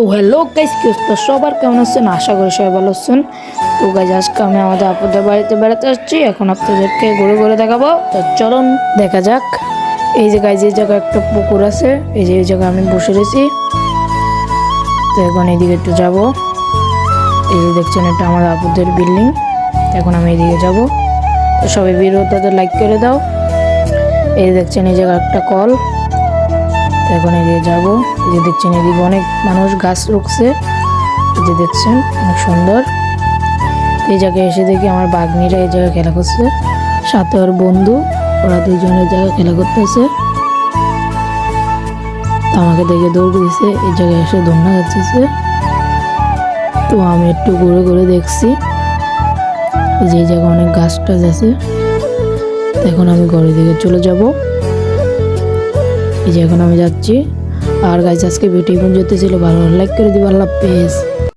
তো hello guys কি অবস্থা? সবার কেমন আছেন? আশা করি সবাই ভালো আছেন। তো গাইজ আজকে আমি আমাদের আপুদের বাড়িতে বেড়াতে আসছি। এখন আপনাদেরকে ঘুরে ঘুরে দেখাবো। তো চলুন, দেখা যাক। এই যে গাইজ এই জায়গায় একটা পুকুর আছে। এই যে এই জায়গায় আমি বসে রয়েছি। তো এখন এইদিকে একটু যাব। এই যে দেখছেন, এটা আমাদের আপুদের বিল্ডিং এখন আমি এইদিকে যাব। তো সবাই ভিডিওটাতে লাইক করে দাও। এই দেখছেন, এই জায়গায় একটা কল। এখন এগিয়ে যাব। এই যে দেখছেন, এদিকে অনেক মানুষ গাছ রুখছে। এই যে দেখছেন, অনেক সুন্দর। এই জায়গায় এসে দেখি আমার বাগনিরা এই জায়গায় খেলা করছে। সাথে ওর বন্ধু, ওরা দুইজন এই জায়গায় খেলা করতেছে। আমাকে দেখে দৌড় দিয়েছে এই জায়গায় এসে দৌড়না যাচ্ছে তো আমি একটু ঘুরে ঘুরে দেখছি। যে জায়গায় অনেক গাছ টাছ আছে। এখন আমি ঘরের দিকে চলে যাব। এই যে এখন আমি যাচ্ছি। আর গাছ আজকে ভিডিও পর্যন্ত ছিল, ভালো লাইক করে দিবা, আল্লাহ হাফেজ।